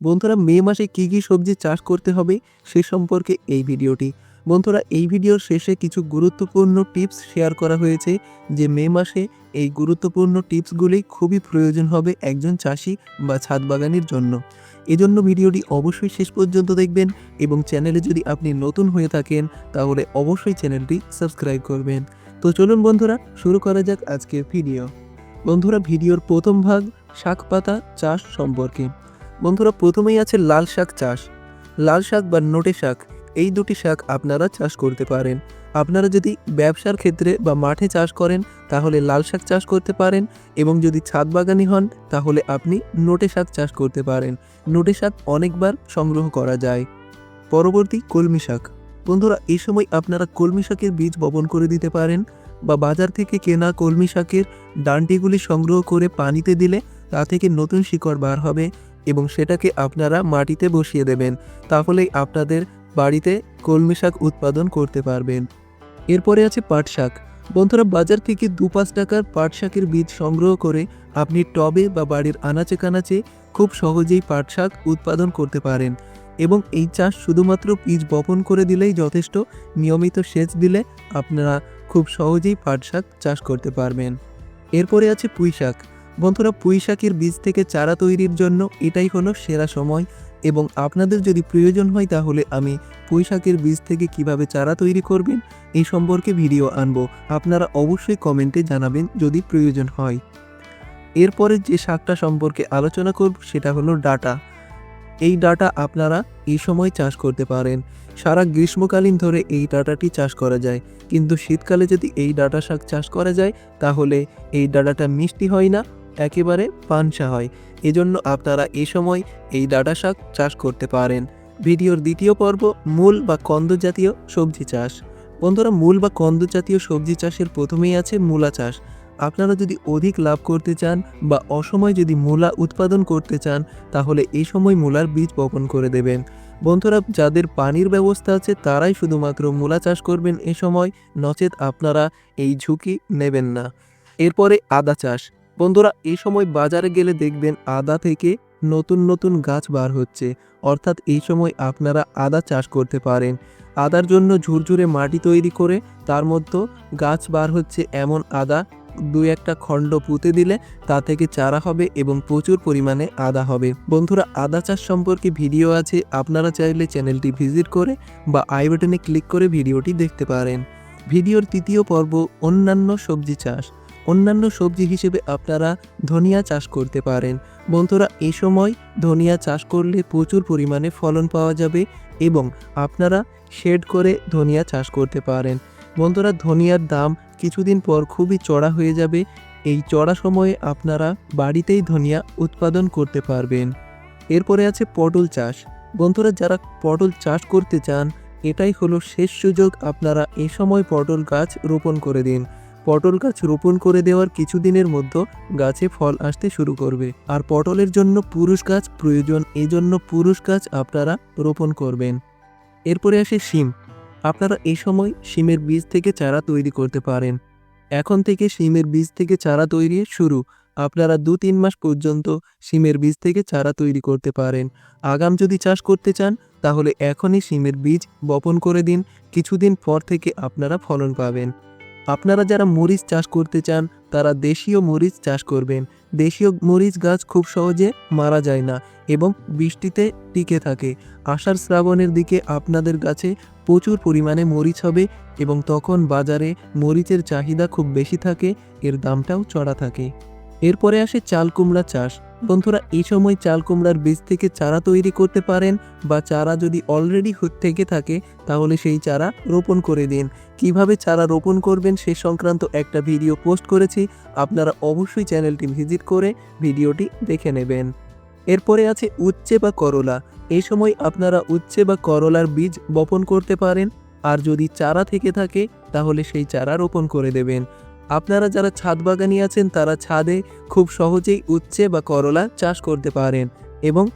বন্ধুরা মে মাসে কী কী সবজি চাষ করতে হবে সে সম্পর্কে এই ভিডিওটি। বন্ধুরা, এই ভিডিওর শেষে কিছু গুরুত্বপূর্ণ টিপস শেয়ার করা হয়েছে যে মে মাসে এই গুরুত্বপূর্ণ টিপসগুলি খুবই প্রয়োজন হবে একজন চাষি বা ছাদ বাগানের জন্য। এজন্য ভিডিওটি অবশ্যই শেষ পর্যন্ত দেখবেন এবং চ্যানেলে যদি আপনি নতুন হয়ে থাকেন, তাহলে অবশ্যই চ্যানেলটি সাবস্ক্রাইব করবেন। তো চলুন বন্ধুরা, শুরু করা যাক আজকের ভিডিও। বন্ধুরা, ভিডিওর প্রথম ভাগ শাক পাতা চাষ সম্পর্কে। বন্ধুরা, প্রথমেই আছে লাল শাক চাষ। লাল শাক বা নোটে শাক, এই দুটি শাক আপনারা চাষ করতে পারেন। আপনারা যদি ব্যবসার ক্ষেত্রে বা মাঠে চাষ করেন, তাহলে লাল শাক চাষ করতে পারেন এবং যদি ছাদ বাগানি হন, তাহলে আপনি নোটে শাক চাষ করতে পারেন। নোটে শাক অনেকবার সংগ্রহ করা যায়। পরবর্তী কলমি শাক। বন্ধুরা এই সময় আপনারা কলমি শাকের বীজ বপন করে দিতে পারেন বা বাজার থেকে কেনা কলমি শাকের ডান্টিগুলি সংগ্রহ করে পানিতে দিলে তা থেকে নতুন শিকড় বার হবে। এবং সেটাকে আপনারা মাটিতে বসিয়ে দেবেন। তাহলেই আপনাদের বাড়িতে কলমি শাক উৎপাদন করতে পারবেন। এরপরে আছে পাট শাক। বন্ধুরা, বাজার থেকে দু পাঁচ টাকার পাট শাকের বীজ সংগ্রহ করে আপনি টবে বা বাড়ির আনাচে কানাচে খুব সহজেই পাট শাক উৎপাদন করতে পারেন। এবং এই চাষ শুধুমাত্র বীজ বপন করে দিলেই যথেষ্ট। নিয়মিত সেচ দিলে আপনারা খুব সহজেই পাট শাক চাষ করতে পারবেন। এরপরে আছে পুঁই শাক। বন্ধুরা পুঁই শাকের বীজ থেকে চারা তৈরির জন্য এটাই হলো সেরা সময়। এবং আপনাদের যদি প্রয়োজন হয় তাহলে আমি পুঁই শাকের বীজ থেকে কীভাবে চারা তৈরি করবেন এই সম্পর্কে ভিডিও আনব। আপনারা অবশ্যই কমেন্টে জানাবেন যদি প্রয়োজন হয়। এরপরে যে শাকটা সম্পর্কে আলোচনা করব সেটা হলো ডাটা। এই ডাটা আপনারা এই সময় চাষ করতে পারেন। সারা গ্রীষ্মকালীন ধরে এই ডাটাটি চাষ করা যায়। কিন্তু শীতকালে যদি এই ডাটা শাক চাষ করা যায় তাহলে এই ডাটাটা মিষ্টি হয় না। একেবারে পানসা হয়। এজন্য আপনারা এ সময় এই ডাটা শাক চাষ করতে পারেন। ভিডিওর দ্বিতীয় পর্ব মূল বা কন্দ জাতীয় সবজি চাষ। বন্ধুরা, মূল বা কন্দ জাতীয় সবজি চাষের প্রথমেই আছে মূলা চাষ। আপনারা যদি অধিক লাভ করতে চান বা অসময় যদি মূলা উৎপাদন করতে চান, তাহলে এই সময় মূলার বীজ বপন করে দেবেন। বন্ধুরা, যাদের পানির ব্যবস্থা আছে, তারাই শুধুমাত্র মূলা চাষ করবেন এ সময়। নচেত আপনারা এই ঝুঁকি নেবেন না। এরপরে আদা চাষ। বন্ধুরা, এই সময় বাজারে গেলে দেখবেন আদা থেকে নতুন নতুন গাছ বার হচ্ছে। অর্থাৎ এই সময় আপনারা আদা চাষ করতে পারেন। আদার জন্য ঝুরঝুরে মাটি তৈরি করে তার মধ্যে গাছ বার হচ্ছে এমন আদা, দু একটা খণ্ড পুঁতে দিলে তা থেকে চারা হবে এবং প্রচুর পরিমাণে আদা হবে। বন্ধুরা, আদা চাষ সম্পর্কে ভিডিও আছে, আপনারা চাইলে চ্যানেলটি ভিজিট করে বা আই বাটনে ক্লিক করে ভিডিওটি দেখতে পারেন। ভিডিওর তৃতীয় পর্ব, অন্যান্য সবজি চাষ। অন্যান্য সবজি হিসেবে আপনারা ধনিয়া চাষ করতে পারেন। বন্ধুরা এই সময় ধনিয়া চাষ করলে প্রচুর পরিমাণে ফলন পাওয়া যাবে এবং আপনারা শেড করে ধনিয়া চাষ করতে পারেন। বন্ধুরা, ধনিয়ার দাম কিছুদিন পর খুবই চড়া হয়ে যাবে। এই চড়া সময়ে আপনারা বাড়িতেই ধনিয়া উৎপাদন করতে পারবেন। এরপরে আছে পটল চাষ। বন্ধুরা, যারা পটল চাষ করতে চান, এটাই হলো শেষ সুযোগ আপনারা এই সময় পটল গাছ রোপণ করে দিন। পটল গাছ রোপণ করে দেওয়ার কিছুদিনের মধ্যে গাছে ফল আসতে শুরু করবে। আর পটলের জন্য পুরুষ গাছ প্রয়োজন, এজন্য পুরুষ গাছ আপনারা রোপণ করবেন। এরপরে আসে শিম। আপনারা এই সময় শিমের বীজ থেকে চারা তৈরি করতে পারেন। এখন থেকে শিমের বীজ থেকে চারা তৈরি শুরু। আপনারা দু তিন মাস পর্যন্ত শিমের বীজ থেকে চারা তৈরি করতে পারেন। আগাম যদি চাষ করতে চান, তাহলে এখনই শিমের বীজ বপন করে দিন। কিছুদিন পর থেকে আপনারা ফলন পাবেন। আপনারা যারা মরিচ চাষ করতে চান, তারা দেশীয় মরিচ চাষ করবেন। দেশীয় মরিচ গাছ খুব সহজে মারা যায় না এবং বৃষ্টিতে টিকে থাকে। আষাঢ় শ্রাবণের দিকে আপনাদের গাছে প্রচুর পরিমাণে মরিচ হবে এবং তখন বাজারে মরিচের চাহিদা খুব বেশি থাকে, এর দামটাও চড়া থাকে। এরপরে আসে চাল কুমড়া চাষ। বন্ধুরা, এই সময় চাল কুমড়ার বীজ থেকে চারা তৈরি করতে পারেন বা চারা যদি অলরেডি থেকে থাকে, তাহলে সেই চারা রোপণ করে দিন। কীভাবে চারা রোপণ করবেন সে সংক্রান্ত একটা ভিডিও পোস্ট করেছি, আপনারা অবশ্যই চ্যানেলটি ভিজিট করে ভিডিওটি দেখে নেবেন। এরপরে আছে উচ্ছে বা করলা। এই সময় আপনারা উচ্ছে বা করলার বীজ বপন করতে পারেন, আর যদি চারা থেকে থাকে, তাহলে সেই চারা রোপণ করে দেবেন। আপনারা যারা ছাদ বাগানি আছেন, তারা ছাদে খুব সহজেই উচ্ছে বা করলা চাষ করতে পারেন এবং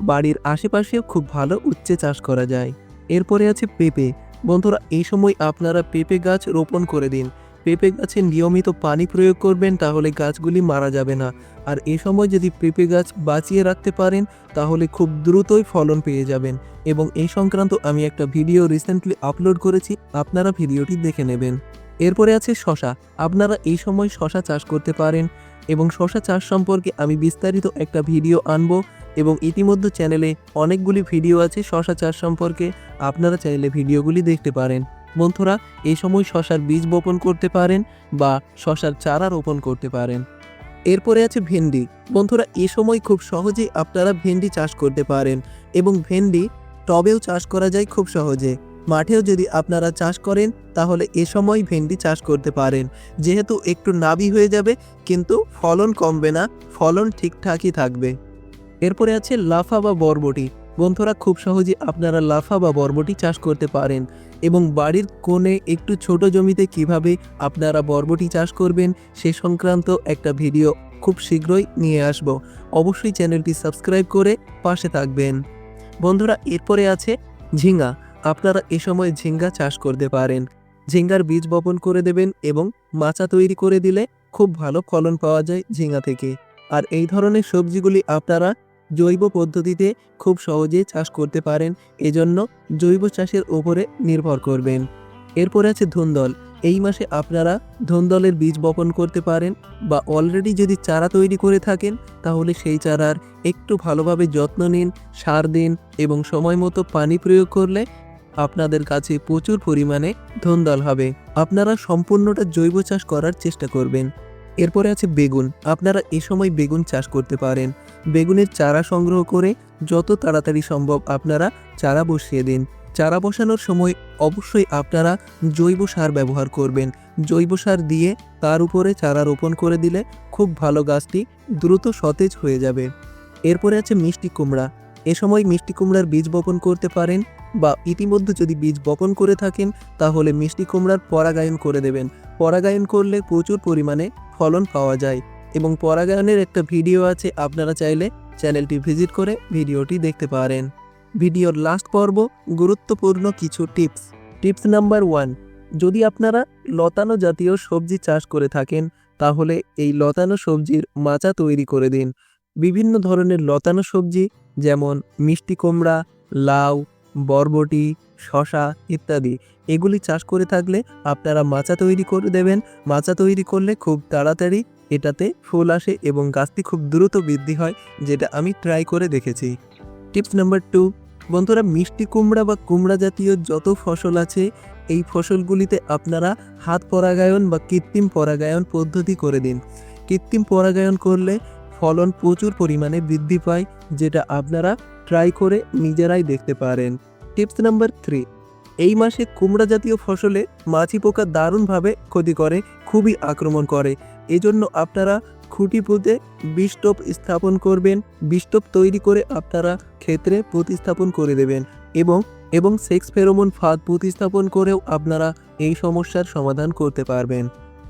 বাড়ির আশেপাশেও খুব ভালো উচ্ছে চাষ করা যায়। এরপরে আছে পেঁপে। বন্ধুরা, এই সময় আপনারা পেঁপে গাছ রোপণ করে দিন। পেঁপে গাছে নিয়মিত পানি প্রয়োগ করবেন, তাহলে গাছগুলি মারা যাবে না। আর এ সময় যদি পেঁপে গাছ বাঁচিয়ে রাখতে পারেন, তাহলে খুব দ্রুতই ফলন পেয়ে যাবেন। এবং এই সংক্রান্ত আমি একটা ভিডিও রিসেন্টলি আপলোড করেছি, আপনারা ভিডিওটি দেখে নেবেন। এরপরে আছে শশা। আপনারা এই সময় শশা চাষ করতে পারেন এবং শশা চাষ সম্পর্কে আমি বিস্তারিত একটা ভিডিও আনব এবং ইতিমধ্যে চ্যানেলে অনেকগুলি ভিডিও আছে শশা চাষ সম্পর্কে। আপনারা চাইলে ভিডিওগুলি দেখতে পারেন। বন্ধুরা, এই সময় শশার বীজ বপন করতে পারেন বা শশার চারা রোপণ করতে পারেন। এরপরে আছে ভেন্ডি। বন্ধুরা, এ সময় খুব সহজেই আপনারা ভেন্ডি চাষ করতে পারেন এবং ভেন্ডি টবেও চাষ করা যায় খুব সহজে। মাঠেও যদি আপনারা চাষ করেন, তাহলে এ সময় ভেন্ডি চাষ করতে পারেন। যেহেতু একটু নাবি হয়ে যাবে, কিন্তু ফলন কমবে না, ফলন ঠিকঠাকই থাকবে। এরপরে আছে লাফা বা বরবটি। বন্ধুরা, খুব সহজে আপনারা লাফা বা বরবটি চাষ করতে পারেন এবং বাড়ির কোণে একটু ছোট জমিতে কীভাবে আপনারা বরবটি চাষ করবেন, সে সংক্রান্ত একটা ভিডিও খুব শীঘ্রই নিয়ে আসব। অবশ্যই চ্যানেলটি সাবস্ক্রাইব করে পাশে থাকবেন। বন্ধুরা, এরপরে আছে ঝিঙ্গা আপনারা এ সময় ঝিঙ্গা চাষ করতে পারেন। ঝিঙ্গার বীজ বপন করে দেবেন এবং মাচা তৈরি করে দিলে খুব ভালো ফলন পাওয়া যায় ঝিঙ্গা থেকে। আর এই ধরনের সবজিগুলি আপনারা জৈব পদ্ধতিতে খুব সহজেই চাষ করতে পারেন, এজন্য জৈব চাষের ওপরে নির্ভর করবেন। এরপরে আছে ধুন্দল। এই মাসে আপনারা ধুন্দলের বীজ বপন করতে পারেন বা অলরেডি যদি চারা তৈরি করে থাকেন, তাহলে সেই চারার একটু ভালোভাবে যত্ন নিন, সার দিন এবং সময় মতো পানি প্রয়োগ করলে আপনাদের কাছে প্রচুর পরিমাণে ধুন্দল হবে। আপনারা সম্পূর্ণটা জৈব চাষ করার চেষ্টা করবেন। এরপরে আছে বেগুন। আপনারা এ সময় বেগুন চাষ করতে পারেন। বেগুনের চারা সংগ্রহ করে যত তাড়াতাড়ি সম্ভব আপনারা চারা বসিয়ে দিন। চারা বসানোর সময় অবশ্যই আপনারা জৈব সার ব্যবহার করবেন। জৈব সার দিয়ে তার উপরে চারা রোপণ করে দিলে খুব ভালো গাছটি দ্রুত সতেজ হয়ে যাবে। এরপরে আছে মিষ্টি কুমড়া। এ সময় মিষ্টি কুমড়ার বীজ বপন করতে পারেন বা ইতিমধ্যে যদি বীজ বপন করে থাকেন, তাহলে মিষ্টি কুমড়ার পরাগায়ন করে দেবেন। পরাগায়ন করলে প্রচুর পরিমাণে ফলন পাওয়া যায়। এবং পরাগায়নের একটা ভিডিও আছে, আপনারা চাইলে চ্যানেলটি ভিজিট করে ভিডিওটি দেখতে পারেন। ভিডিওর লাস্ট পর্ব, গুরুত্বপূর্ণ কিছু টিপস। টিপস নাম্বার ওয়ান, যদি আপনারা লতানো জাতীয় সবজি চাষ করে থাকেন, তাহলে এই লতানো সবজির মাচা তৈরি করে দিন। বিভিন্ন ধরনের লতানো সবজি যেমন মিষ্টি কুমড়া, লাউ, বরবটি শশা ইত্যাদি। এগুলি চাষ করে থাকলে আপনারা মাচা তৈরি করে দেবেন। মাচা তৈরি করলে খুব তাড়াতাড়ি এটাতে ফুল আসে এবং গাছটি খুব দ্রুত বৃদ্ধি হয়, যেটা আমি ট্রাই করে দেখেছি। টিপস নাম্বার টু বন্ধুরা মিষ্টি কুমড়া বা কুমড়া জাতীয় যত ফসল আছে, এই ফসলগুলিতে আপনারা হাত পরাগায়ন বা কৃত্রিম পরাগায়ন পদ্ধতি করে দিন। কৃত্রিম পরাগায়ন করলে ফলন প্রচুর পরিমাণে বৃদ্ধি পায় যেটা আপনারা ট্রাই করে নিজেরাই দেখতে পারেন। টিপস নাম্বার থ্রি এই মাসে কুমড়া জাতীয় ফসলে মাছি পোকা দারুণভাবে ক্ষতি করে, খুবই আক্রমণ করে। এজন্য আপনারা খুঁটি পুঁতে বিষ্টপ স্থাপন করবেন বিষ্টপ তৈরি করে আপনারা ক্ষেত্রে প্রতিস্থাপন করে দেবেন এবং এবং সেক্স ফেরোমন ফাঁদ প্রতিস্থাপন করেও আপনারা এই সমস্যার সমাধান করতে পারবেন।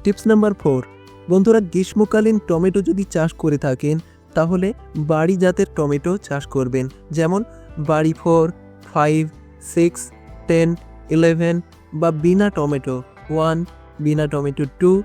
টিপস নাম্বার ফোর বন্ধুরা গ্রীষ্মকালীন টমেটো যদি চাষ করে থাকেন তাহলে বাড়ি জাতের টমেটো চাষ করবেন। যেমন বাড়ি four, five, six, ten, eleven বা বিনা টমেটো ওয়ান, বিনা টমেটো টু।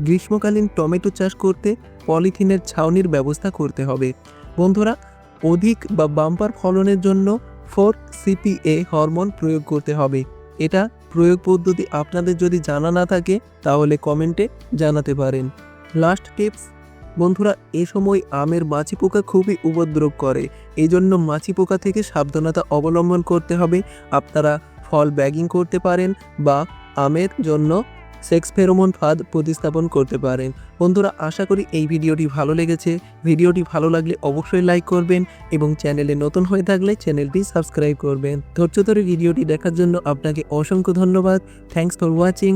গ্রীষ্মকালীন টমেটো চাষ করতে পলিথিনের ছাউনির ব্যবস্থা করতে হবে। বন্ধুরা, অধিক বা বাম্পার ফলনের জন্য ফোর সিপিএ হরমোন প্রয়োগ করতে হবে। এটা প্রয়োগ পদ্ধতি আপনাদের যদি জানা না থাকে, তাহলে কমেন্টে জানাতে পারেন। Last tips. বন্ধুরা, এ সময় আমের মাছি পোকা খুবই উপদ্রব করে। এই জন্য মাছি পোকা থেকে সাবধানতা অবলম্বন করতে হবে। আপনারা ফল ব্যাগিং করতে পারেন বা আমের জন্য সেক্স ফেরোমন ফাঁদ প্রতিস্থাপন করতে পারেন। বন্ধুরা, আশা করি এই ভিডিওটি ভালো লেগেছে। ভিডিওটি ভালো লাগলে অবশ্যই লাইক করবেন এবং চ্যানেলে নতুন হয়ে থাকলে চ্যানেলটি সাবস্ক্রাইব করবেন। ধৈর্য ধরে ভিডিওটি দেখার জন্য আপনাকে অসংখ্য ধন্যবাদ। Thanks for watching.